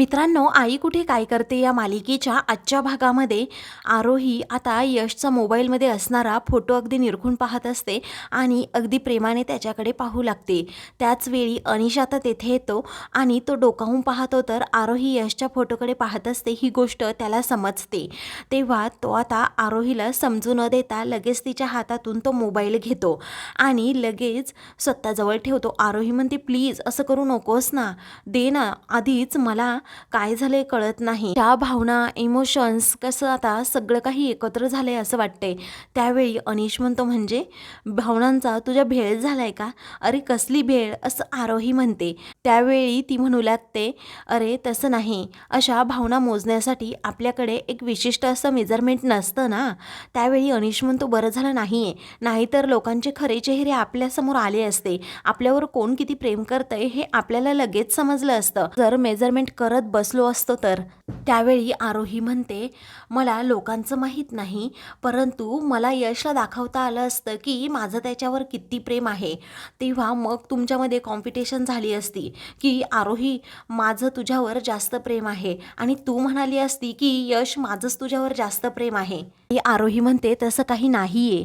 मित्रांनो आई कुठे काय करते या मालिकेच्या आजच्या भागामध्ये? आरोही आता यशचा मोबाईलमध्ये असणारा फोटो अगदी निरखून पाहत असते आणि अगदी प्रेमाने त्याच्याकडे पाहू लागते. त्याच वेळी अनिश आता तेथे येतो आणि तो डोकावून पाहतो तर आरोही यशच्या फोटोकडे पाहत असते ही गोष्ट त्याला समजते. तेव्हा तो आता आरोहीला समजू न देता लगेच तिच्या हातातून तो मोबाईल घेतो आणि लगेच स्वतःजवळ ठेवतो. आरोही म्हणते प्लीज असं करू नकोस ना. दे ना. आधीच मला काय झालंय कळत नाही. त्या भावना इमोशन्स कसं आता सगळं काही एकत्र झालंय असं वाटतंय. त्यावेळी अनिश म्हणतो म्हणजे भावनांचा तुझ्या भेळ झालाय का? अरे कसली भेळ? असं आरोही म्हणते. त्यावेळी ती म्हणू लागते अरे तसं नाही. अशा भावना मोजण्यासाठी आपल्याकडे एक विशिष्ट असं मेजरमेंट नसतं ना. त्यावेळी अनिश म्हणतो बरं झालं नाही आहे नाहीतर लोकांचे खरे चेहरे आपल्यासमोर आले असते. आपल्यावर कोण किती प्रेम करतंय हे आपल्याला लगेच समजलं असतं. जर मेजरमेंट कर करत बसलो असतो तर. त्यावेळी आरोही म्हणते मला लोकांचं माहीत नाही परंतु मला यशला दाखवता आलं असतं की माझं त्याच्यावर किती प्रेम आहे. तेव्हा मग तुमच्यामध्ये कॉम्पिटिशन झाली असती की आरोही माझं तुझ्यावर जास्त प्रेम आहे आणि तू म्हणाली असती की यश माझंच तुझ्यावर जास्त प्रेम आहे. आरोही म्हणते तसं काही नाही आहे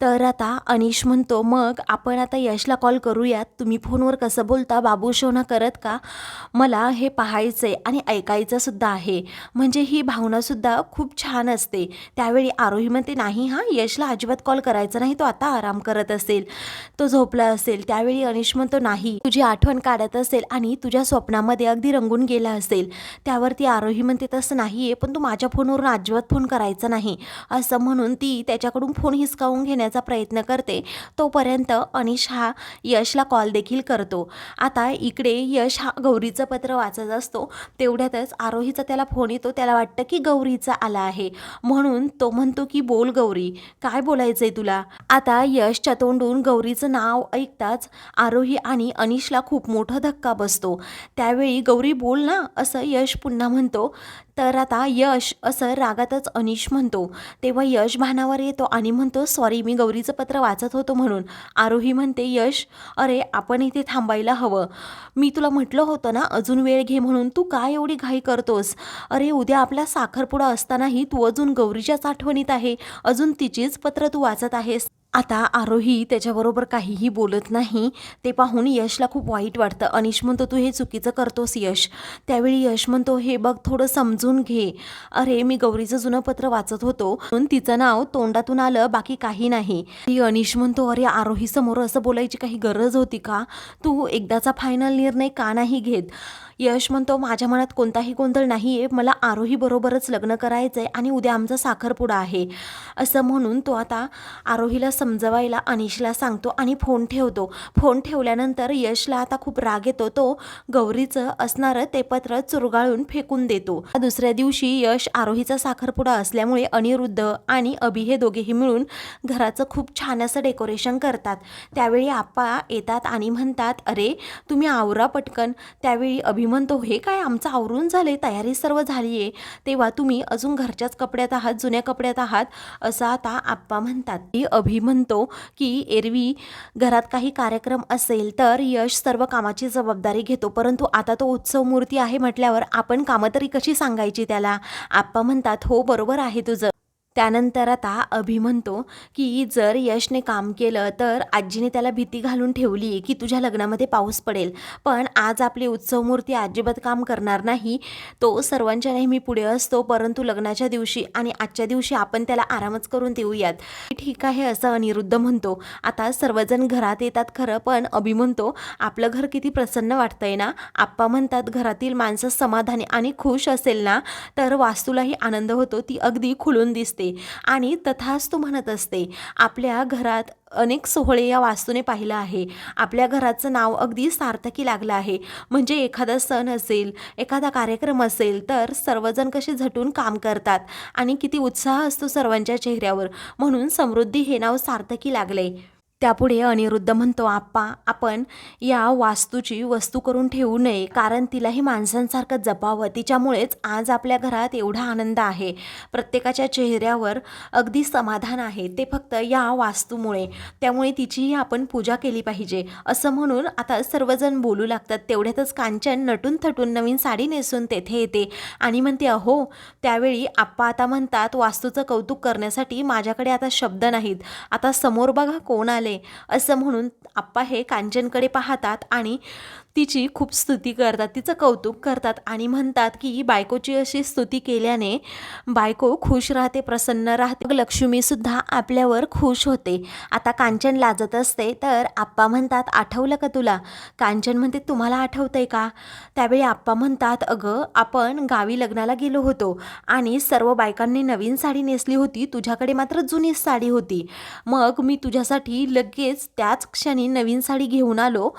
तर आता अनिश म्हणतो मग आपण आता यशला कॉल करूयात. तुम्ही फोनवर कसं बोलता? बाबू शोना करत का? मला हे पाहायचं आहे आणि ऐकायचं सुद्धा आहे. म्हणजे ही भावनासुद्धा खूप छान असते. त्यावेळी आरोही म्हणते नाही हां यशला अजिबात कॉल करायचा नाही. तो आता आराम करत असेल. तो झोपला असेल. त्यावेळी अनिश म्हणतो नाही तुझी आठवण काढत असेल आणि तुझ्या स्वप्नामध्ये अगदी रंगून गेला असेल. त्यावरती आरोही म्हणते तसं नाही आहे पण तू माझ्या फोनवरून अजिबात फोन करायचा नाही. असं म्हणून ती त्याच्याकडून फोन हिसकावून करण्याचा प्रयत्न करते. तोपर्यंत अनिश हा यशला कॉल देखील करतो. आता इकडे यश हा गौरीचं पत्र वाचत असतो. तेवढ्यातच आरोहीचा त्याला फोन येतो. त्याला वाटतं की गौरीचा आला आहे. म्हणून तो म्हणतो की बोल गौरी काय बोलायचंय तुला? आता यशच्या तोंडून गौरीचं नाव ऐकताच आरोही आणि अनिशला खूप मोठा धक्का बसतो. त्यावेळी गौरी बोल ना असं यश पुन्हा म्हणतो. तर आता यश असं रागातच अनिश म्हणतो. तेव्हा यश भानावर येतो आणि म्हणतो सॉरी मी गौरीचं पत्र वाचत होतो म्हणून. आरोही म्हणते यश अरे आपण इथे थांबायला हवं. मी तुला म्हटलं होतं ना अजून वेळ घे म्हणून. तू काय एवढी घाई करतोस? अरे उद्या आपला साखरपुडा असतानाही तू अजून गौरीच्याच आठवणीत आहे. अजून तिचीच पत्र तू वाचत आहेस. आता आरोही त्याच्याबरोबर काहीही बोलत नाही ते पाहून यशला खूप वाईट वाटतं. अनिश म्हणतो तू हे चुकीचं करतोस यश. त्यावेळी यश म्हणतो हे बघ थोडं समजून घे. अरे मी गौरीचं जुनं पत्र वाचत होतो. म्हणून तिचं नाव तोंडातून आलं बाकी काही नाही. ती अनिश म्हणतो अरे आरोही समोर असं बोलायची काही गरज होती का? तू एकदाचा फायनल निर्णय का नाही घेत? यश म्हणतो माझ्या मनात कोणताही गोंधळ नाही आहे मला आरोही बरोबरच लग्न करायचं आहे आणि उद्या आमचा साखरपुडा आहे. असं म्हणून तो आता आरोहीला समजवायला अनिशला सांगतो आणि फोन ठेवतो. फोन ठेवल्यानंतर यशला आता खूप राग येतो. तो गौरीचं असणारं ते पत्र चुरगाळून फेकून देतो. दुसऱ्या दिवशी यश आरोहीचा साखरपुडा असल्यामुळे अनिरुद्ध आणि अभि हे दोघेही मिळून घराचं खूप छान असं डेकोरेशन करतात. त्यावेळी आप्पा येतात आणि म्हणतात अरे तुम्ही आवरा पटकन. त्यावेळी अभि म्हणतो हे काय आमचं आवरून झाले तयारी सर्व झाली आहे तेव्हा तुम्ही अजून घरच्याच कपड्यात आहात जुन्या कपड्यात आहात असं आता आप्पा म्हणतात. ती अभि म्हणतो की एरवी घरात काही कार्यक्रम असेल तर यश सर्व कामाची जबाबदारी घेतो. परंतु आता तो उत्सव मूर्ती आहे म्हटल्यावर आपण कामं तरी कशी सांगायची त्याला? आप्पा म्हणतात हो बरोबर आहे तुझं. त्यानंतर आता अभि म्हणतो की जर यशने काम केलं तर आजीने त्याला भीती घालून ठेवली की तुझ्या लग्नामध्ये पाऊस पडेल. पण आज आपली उत्सवमूर्ती अजिबात काम करणार नाही. तो सर्वांच्या नेहमी पुढे असतो. परंतु लग्नाच्या दिवशी आणि आजच्या दिवशी आपण त्याला आरामच करून देऊयात. ठीक आहे असं अनिरुद्ध म्हणतो. आता सर्वजण घरात येतात खरं पण अभि म्हणतो आपलं घर किती प्रसन्न वाटतंय ना? आप्पा म्हणतात घरातील माणसं समाधानी आणि खुश असेल ना? तर वास्तूलाही आनंद होतो. ती अगदी खुलून दिसते. आणि तथास्तू म्हणत असते आपल्या घरात अनेक सोहळे या वास्तूने पाहिलं आहे. आपल्या घराचं नाव अगदी सार्थकी लागलं आहे. म्हणजे एखादा सण असेल एखादा कार्यक्रम असेल तर सर्वजण कसे झटून काम करतात आणि किती उत्साह असतो सर्वांच्या चेहऱ्यावर. म्हणून समृद्धी हे नाव सार्थकी लागले त्यापुढे अनिरुद्ध म्हणतो आप्पा आपण या वास्तूची वस्तू करून ठेवू नये कारण तिलाही माणसांसारखं जपावं. तिच्यामुळेच आज आपल्या घरात एवढा आनंद आहे. प्रत्येकाच्या चेहऱ्यावर अगदी समाधान आहे. ते फक्त या वास्तूमुळे. त्यामुळे तिचीही आपण पूजा केली पाहिजे. असं म्हणून आता सर्वजण बोलू लागतात. तेवढ्यातच कांचन नटून थटून नवीन साडी नेसून तेथे येते आणि म्हणते अहो त्यावेळी आप्पा आता म्हणतात वास्तूचं कौतुक करण्यासाठी माझ्याकडे आता शब्द नाहीत. आता समोर बघा कोण आले असं म्हणून आप्पा हे कांचनकडे पाहतात आणि तिची खूप स्तुती करतात तिचं कौतुक करतात आणि म्हणतात की बायकोची अशी स्तुती केल्याने बायको खुश राहते प्रसन्न राहते. मग लक्ष्मीसुद्धा आपल्यावर खुश होते. आता कांचन लाजत असते तर आप्पा म्हणतात आठवलं का तुला? कांचन म्हणते तुम्हाला आठवतंय का? त्यावेळी आप्पा म्हणतात अगं आपण गावी लग्नाला गेलो होतो आणि सर्व बायकांनी नवीन साडी नेसली होती. तुझ्याकडे मात्र जुनीच साडी होती. मग मी तुझ्यासाठी लगेच त्याच क्षणी नवीन साडी घेऊन आलो.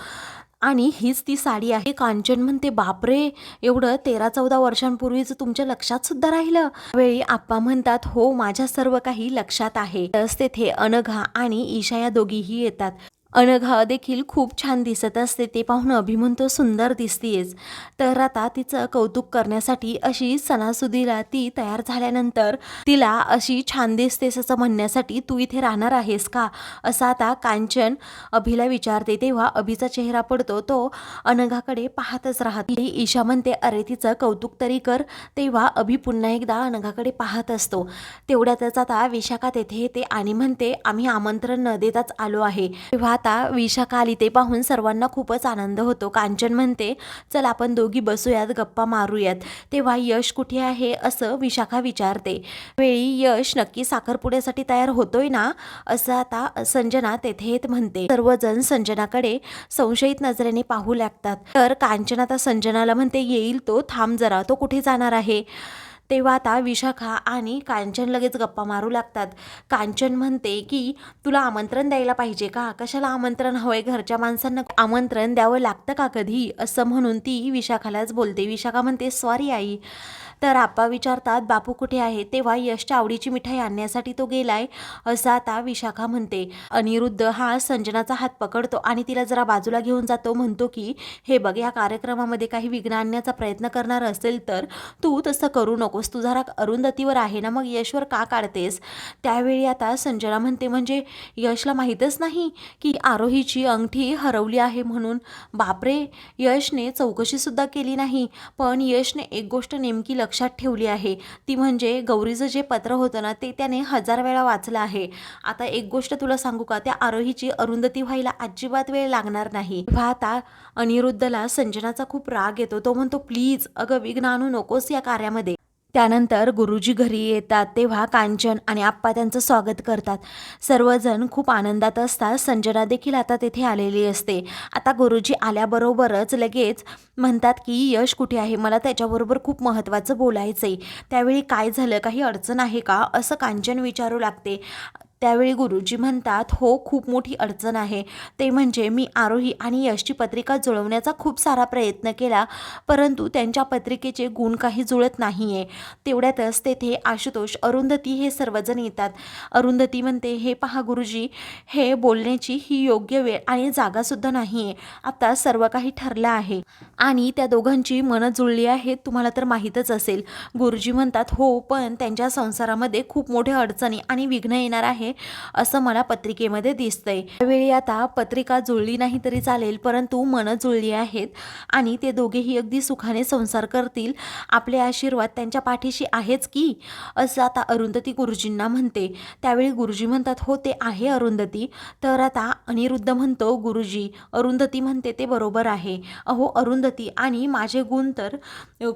आणि हीच ती साडी आहे. कांचन म्हणते बापरे एवढं तेरा चौदा वर्षांपूर्वीच तुमच्या लक्षात सुद्धा राहिलं. वेळी आप्पा म्हणतात हो माझ्या सर्व काही लक्षात आहे. तेथे अनघा आणि ईशा या दोघीही येतात. अनघा देखील खूप छान दिसत असते ते पाहून अभि म्हणतो सुंदर दिसतीयेस तर आता तिचं कौतुक करण्यासाठी अशी सणासुदीला ती तयार झाल्यानंतर तिला अशी छान दिसतेस असं म्हणण्यासाठी तू इथे राहणार आहेस का? असं आता कांचन अभिला विचारते. तेव्हा अभिचा चेहरा पडतो. तो अनघाकडे पाहतच राहते. ईशा म्हणते अरे तिचं कौतुक तरी कर. तेव्हा अभि पुन्हा एकदा अनघाकडे पाहत असतो. तेवढ्यातच आता विशाखा तेथे येते आणि म्हणते आम्ही आमंत्रण न देताच आलो आहे. तेव्हा आता विशाखा आली ते पाहून सर्वांना खूपच आनंद होतो. कांचन म्हणते चल आपण दोघी बसूयात गप्पा मारूयात. तेव्हा यश कुठे आहे असं विशाखा विचारते. वेळी यश नक्की साखरपुड्यासाठी तयार होतोय ना? असं आता संजना तेथे येत म्हणते. सर्वजण संजनाकडे संशयित नजरेने पाहू लागतात. तर कांचन आता संजनाला म्हणते येईल तो थांब जरा तो कुठे जाणार आहे? तेव्हा आता विशाखा आणि कांचन लगेच गप्पा मारू लागतात. कांचन म्हणते की तुला आमंत्रण द्यायला पाहिजे का? कशाला आमंत्रण हवंय? घरच्या माणसांना आमंत्रण द्यावं लागतं का कधी? असं म्हणून ती विशाखालाच बोलते. विशाखा म्हणते सॉरी आई. तर आप्पा विचारतात बापू कुठे आहे? तेव्हा यशच्या आवडीची मिठाई आणण्यासाठी तो गेलाय असं आता विशाखा म्हणते. अनिरुद्ध हा संजनाचा हात पकडतो आणि तिला जरा बाजूला घेऊन जातो म्हणतो की हे बघ या कार्यक्रमामध्ये काही विघ्न आणण्याचा प्रयत्न करणार असेल तर तू तसं करू नकोस. तू जरा अरुंधतीवर आहे ना मग यशवर का काढतेस? त्यावेळी आता संजना म्हणते म्हणजे यशला माहीतच नाही की आरोहीची अंगठी हरवली आहे म्हणून. बापरे यशने चौकशीसुद्धा केली नाही. पण यशने एक गोष्ट नेमकी लक्षात ठेवली आहे. ती म्हणजे गौरीचं जे पत्र होतं ना ते त्याने हजार वेळा वाचलं आहे. आता एक गोष्ट तुला सांगू का? त्या आरोहीची अरुंधती व्हायला अजिबात वेळ लागणार नाही. आता अनिरुद्धला संजनाचा खूप राग येतो. तो म्हणतो प्लीज अगं विघ्न आणू नकोस या कार्यामध्ये. त्यानंतर गुरुजी घरी येतात तेव्हा कांचन आणि आप्पा त्यांचं स्वागत करतात. सर्वजण खूप आनंदात असतात. संजना देखील आता तेथे आलेली असते. आता गुरुजी आल्याबरोबरच लगेच म्हणतात की यश कुठे आहे? मला त्याच्याबरोबर खूप महत्त्वाचं बोलायचं आहे त्यावेळी काय झालं? काही अडचण आहे का? असं कांचन विचारू लागते. त्यावेळी गुरुजी म्हणतात हो खूप मोठी अडचण आहे. ते म्हणजे मी आरोही आणि यशची पत्रिका जुळवण्याचा खूप सारा प्रयत्न केला परंतु त्यांच्या पत्रिकेचे गुण काही जुळत नाही आहे तेवढ्यातच तेथे आशुतोष अरुंधती हे सर्वजण येतात. अरुंधती म्हणते हे पहा गुरुजी हे बोलण्याची ही योग्य वेळ आणि जागासुद्धा नाही आहे आता सर्व काही ठरलं आहे. आणि त्या दोघांची मनं जुळली आहेत तुम्हाला तर माहीतच असेल. गुरुजी म्हणतात हो पण त्यांच्या संसारामध्ये खूप मोठ्या अडचणी आणि विघ्न येणार आहे. असं मला पत्रिकेमध्ये दिसतंय. त्यावेळी आता पत्रिका जुळली नाही तरी चालेल परंतु मनं जुळली आहेत आणि ते दोघेही अगदी सुखाने संसार करतील. आपले आशीर्वाद त्यांच्या पाठीशी आहेच की असं आता अरुंधती गुरुजींना म्हणते. त्यावेळी गुरुजी म्हणतात हो ते आहे अरुंधती. तर आता अनिरुद्ध म्हणतो गुरुजी अरुंधती म्हणते ते बरोबर आहे. अहो अरुंधती आणि माझे गुण तर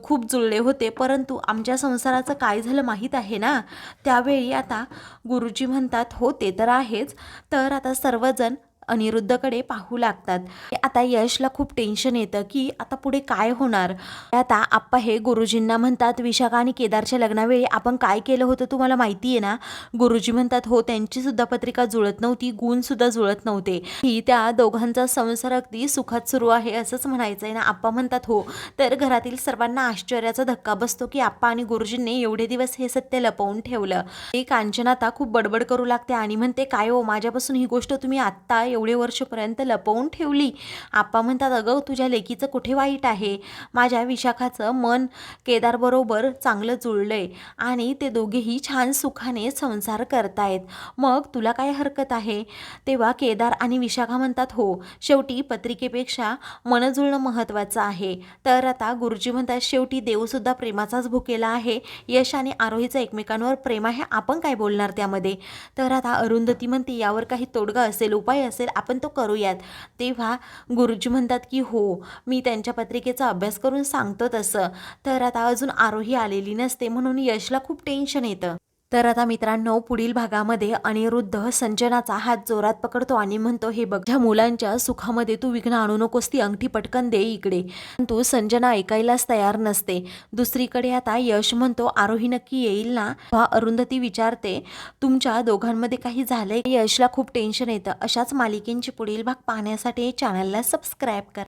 खूप जुळले होते परंतु आमच्या संसाराचं काय झालं माहीत आहे ना? त्यावेळी आता गुरुजी म्हणतात घरात होते तर आहेच. तर आता सर्वजण अनिरुद्धकडे पाहू लागतात. आता यशला खूप टेन्शन येतं की आता पुढे काय होणार? आता आप्पा हे गुरुजींना म्हणतात विशाखा आणि केदारच्या लग्नावेळी आपण काय केलं होतं तुम्हाला माहिती आहे ना? गुरुजी म्हणतात हो त्यांची सुद्धा पत्रिका जुळत नव्हती गुणसुद्धा जुळत नव्हते. ही त्या दोघांचा संसार अगदी सुखात सुरू आहे असंच म्हणायचं आहे ना? आप्पा म्हणतात हो. तर घरातील सर्वांना आश्चर्याचा धक्का बसतो की आप्पा आणि गुरुजींनी एवढे दिवस हे सत्य लपवून ठेवलं. ही कांचन आता खूप बडबड करू लागते आणि म्हणते काय हो माझ्यापासून ही गोष्ट तुम्ही आत्ता एवढे वर्षपर्यंत लपवून ठेवली. आप्पा म्हणतात अगं तुझ्या लेकीचं कुठे वाईट आहे? माझ्या विशाखाचं मन केदारबरोबर चांगलं जुळलं आहे आणि ते दोघेही छान सुखाने संसार करतायत. मग तुला काय हरकत आहे? तेव्हा केदार आणि विशाखा म्हणतात हो शेवटी पत्रिकेपेक्षा मन जुळणं महत्त्वाचं आहे. तर आता गुरुजी म्हणतात शेवटी देवसुद्धा प्रेमाचाच भुकेला आहे. यश आणि आरोहीचं एकमेकांवर प्रेम आहे. आपण काय बोलणार त्यामध्ये? तर आता अरुंधती म्हणते यावर काही तोडगा असेल उपाय असेल आपण तो करूयात. तेव्हा गुरुजी म्हणतात की हो मी त्यांच्या पत्रिकेचा अभ्यास करून सांगतो तसं. तर आता अजून आरोही आलेली नसते म्हणून यशला खूप टेन्शन येतं. तर आता मित्रांनो पुढील भागामध्ये अनिरुद्ध संजनाचा हात जोरात पकडतो आणि म्हणतो हे बघ ज्या मुलांच्या सुखामध्ये तू विघ्न आणू नकोस ती अंगठी पटकन दे इकडे. परंतु संजना ऐकायलाच तयार नसते. दुसरीकडे आता यश म्हणतो आरोही नक्की येईल ना? तेव्हा अरुंधती विचारते तुमच्या दोघांमध्ये काही झालंय? यशला खूप टेन्शन येतं. अशाच मालिकेंची पुढील भाग पाहण्यासाठी चॅनलला सबस्क्राईब करा.